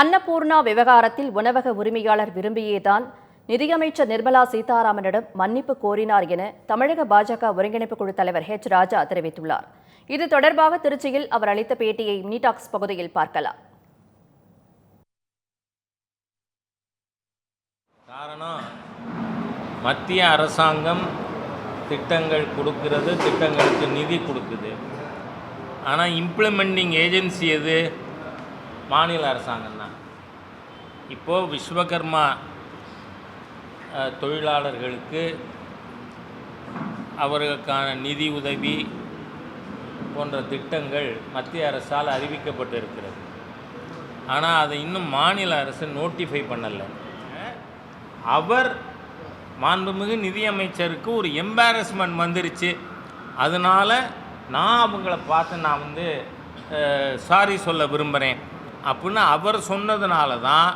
அன்னபூர்ணா விவகாரத்தில் உணவக உரிமையாளர் விரும்பியேதான் நிதியமைச்சர் நிர்மலா சீதாராமனிடம் மன்னிப்பு கோரினார் என தமிழக பாஜக ஒருங்கிணைப்பு குழு தலைவர் ஹெச் ராஜா தெரிவித்துள்ளார். இது தொடர்பாக திருச்சியில் அவர் அளித்த பேட்டியை நீடாக்ஸ் பகுதியில் பார்க்கலாம். காரணம் மத்திய அரசாங்கம் திட்டங்கள் கொடுக்கிறது திட்டங்களுக்கு நிதி கொடுக்குது. ஆனால் இம்ப்ளிமெண்டிங் ஏஜென்சி எது? மாநில அரசாங்கம் தான் இப்போது விஸ்வகர்மா தொழிலாளர்களுக்கு அவர்களுக்கான நிதி உதவி போன்ற திட்டங்கள் மத்திய அரசால் அறிவிக்கப்பட்டு இருக்கிறது ஆனால் அதை இன்னும் மாநில அரசு நோட்டிஃபை பண்ணலை. அவர் மாண்புமிகு நிதியமைச்சருக்கு ஒரு எம்பாரஸ்மெண்ட் வந்துருச்சு. அதனால் நான் அவங்கள பார்த்து நான் வந்து சாரி சொல்ல விரும்புகிறேன் அப்படின்னு அவர் சொன்னதுனால தான்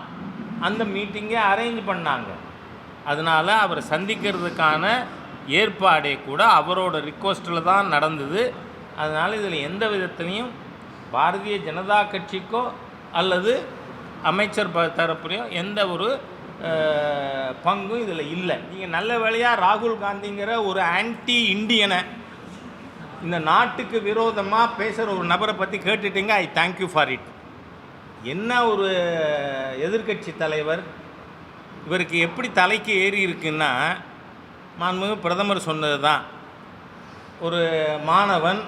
அந்த மீட்டிங்கை அரேஞ்ச் பண்ணாங்க. அதனால் அவரை சந்திக்கிறதுக்கான ஏற்பாடே கூட அவரோட ரிக்வஸ்ட்டில் தான் நடந்தது. அதனால் இதில் எந்த விதத்துலேயும் பாரதிய ஜனதா கட்சிக்கோ அல்லது அமைச்சர் ப தரப்புலையோ எந்த ஒரு பங்கும் இதில் இல்லை. நீங்கள் நல்ல வேலையாக ராகுல் காந்திங்கிற ஒரு ஆன்டி இண்டியனை இந்த நாட்டுக்கு விரோதமாக பேசுகிற ஒரு நபரை பற்றி கேட்டுட்டீங்க I thank you for it என்ன ஒரு எதிர்க்கட்சி தலைவர் இவருக்கு எப்படி தலைக்கு ஏறி இருக்குன்னா மாண்புமிகு பிரதமர் சொன்னது தான். ஒரு மாணவன்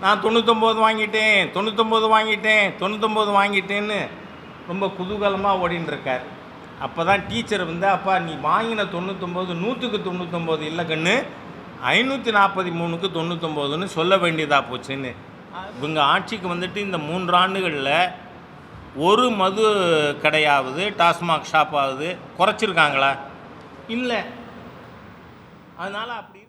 நான் தொண்ணூத்தொம்பது வாங்கிட்டேன் தொண்ணூத்தொம்பது வாங்கிட்டேன் தொண்ணூத்தொம்பது வாங்கிட்டேன்னு ரொம்ப குதூகலமாக ஓடின்னு அப்போ தான் டீச்சர் வந்து அப்பா நீ வாங்கின தொண்ணூத்தொம்பது நூற்றுக்கு தொண்ணூத்தொம்பது இல்லை கண்ணு ஐநூற்றி நாற்பத்தி மூணுக்கு தொண்ணூத்தொம்போதுன்னு சொல்ல வேண்டியதாக போச்சுன்னு. இவங்க ஆட்சிக்கு வந்துட்டு இந்த மூன்று ஆண்டுகளில் ஒரு மது கடையாவது டாஸ்மாக் ஷாப்பாவது குறைச்சிருக்காங்களா? இல்லை. அதனால் அப்படி